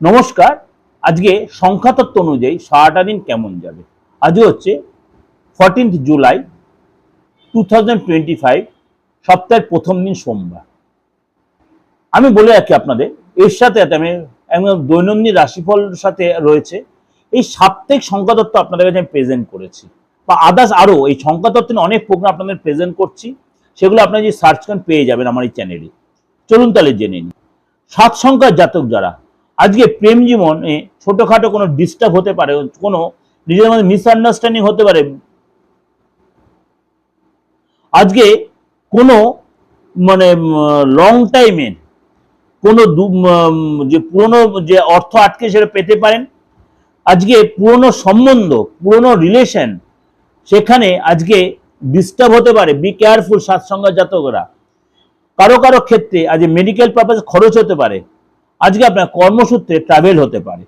নমস্কার। আজকে সংখ্যাতত্ত্ব অনুযায়ী সারাটা দিন কেমন যাবে? আজও হচ্ছে ফর্টিন্থ জুলাই টু সপ্তাহের প্রথম দিন সোমবার। আমি বলে রাখি আপনাদের, এর সাথে আমি দৈনন্দিন রাশিফল সাথে রয়েছে। এই সাপ্তাহিক সংখ্যাতত্ত্ব আপনাদের কাছে আমি প্রেজেন্ট করেছি। বা আদার্স আরও, এই সংখ্যাতত্ত্ব নিয়ে অনেক প্রোগ্রাম আপনাদের প্রেজেন্ট করছি। সেগুলো আপনারা যদি সার্চ করেন পেয়ে যাবেন আমার এই চ্যানেলে চলুন তাহলে জেনে নিন সাত সংখ্যার জাতক যারা আজকে প্রেম জীবনে ছোটখাটো কোনো ডিস্টার্ব হতে পারে, কোনো নিজেদের মধ্যে মিসআন্ডারস্ট্যান্ডিং হতে পারে। আজকে কোনো মানে লং টাইমের কোনো যে পুরনো যে অর্থ আটকে সেটা পেতে পারেন। আজকে পুরনো সম্বন্ধ, পুরনো রিলেশন সেখানে আজকে ডিস্টার্ব হতে পারে। বি কেয়ারফুল সাতসঙ্গা জাতকরা কারও কারও ক্ষেত্রে আজ মেডিকেল পারপাস খরচ হতে পারে। আজকে আপনার কর্মসূত্রে ট্রাভেল হতে পারে।